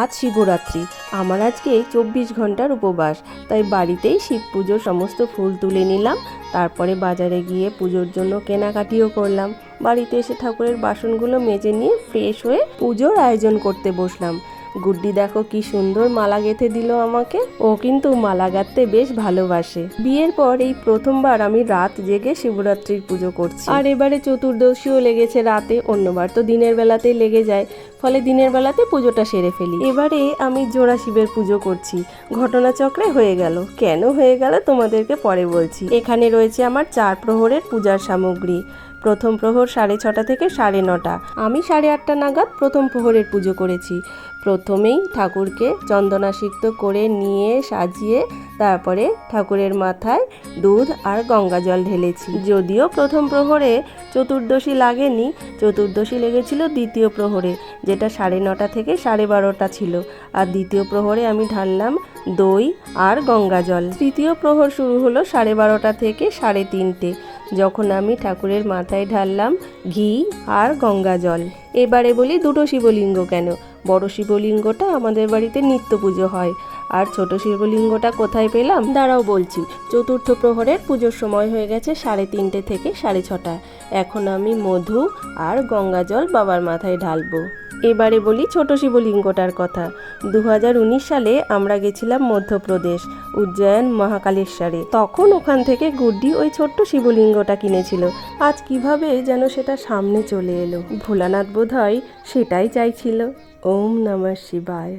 আজ শিবরাত্রি। আমার আজকে চব্বিশ ঘণ্টার উপবাস। তাই বাড়িতেই শিব পুজোর সমস্ত ফুল তুলে নিলাম। তারপরে বাজারে গিয়ে পুজোর জন্য কেনাকাটিও করলাম। বাড়িতে এসে ঠাকুরের বাসনগুলো মেজে নিয়ে ফ্রেশ হয়ে পুজোর আয়োজন করতে বসলাম। গুড্ডি দেখো কি সুন্দর মালা গেঁথে দিল আমাকে। ও কিন্তু মালা গাঁথতে বেশ ভালোবাসে। বিয়ের পর এই প্রথমবার আমি রাত জেগে শিবরাত্রির পুজো করছি। আর এবারে চতুর্দশীও লেগেছে রাতে, অন্যবার তো দিনের বেলাতেই লেগে যায়। ফলে দিনের বেলাতে পুজোটা সেরে ফেলি। এবারে আমি জোড়া শিবের পুজো করছি। ঘটনাচক্রে হয়ে গেল। কেন হয়ে গেল তোমাদেরকে পরে বলছি। এখানে রয়েছে আমার চার প্রহরের পূজার সামগ্রী। প্রথম প্রহর সাড়ে ছটা থেকে সাড়ে নটা। আমি সাড়ে আটটা নাগাদ প্রথম প্রহরের পুজো করেছি। প্রথমেই ঠাকুরকে চন্দনাসিক্ত করে নিয়ে সাজিয়ে তারপরে ঠাকুরের মাথায় দুধ আর গঙ্গা জল ঢেলেছি। যদিও প্রথম প্রহরে চতুর্দশী লাগেনি, চতুর্দশী লেগেছিল দ্বিতীয় প্রহরে, যেটা সাড়ে নটা থেকে সাড়ে বারোটা ছিল। আর দ্বিতীয় প্রহরে আমি ঢাললাম দই আর গঙ্গা জল। তৃতীয় প্রহর শুরু হলো সাড়ে বারোটা থেকে সাড়ে তিনটে, যখন আমি ঠাকুরের মাথায় ঢাললাম ঘি আর গঙ্গা জল। এবারে বলি দুটো শিবলিঙ্গ কেন? বড় শিবলিঙ্গটা আমাদের বাড়িতে নিত্য পুজো হয়। আর ছোট শিবলিঙ্গটা কোথায় পেলাম? দাঁড়াও বলছি, চতুর্থ প্রহরের পুজোর সময় হয়ে গেছে সাড়ে তিনটে থেকে সাড়ে ছটা। এখন আমি মধু আর গঙ্গা জল বাবার মাথায় ঢালবো। এবারে বলি ছোট শিবলিঙ্গটার কথা। দু হাজার উনিশ সালে আমরা গেছিলাম মধ্যপ্রদেশ, উজ্জয়ন মহাকালেশ্বরে। তখন ওখান থেকে গুড্ডি ওই ছোট্ট শিবলিঙ্গটা কিনেছিল। আজ কীভাবে যেন সেটা সামনে চলে এলো। ভোলানাথ বোধ হয় সেটাই চাইছিল। ওম নমঃ শিবায়।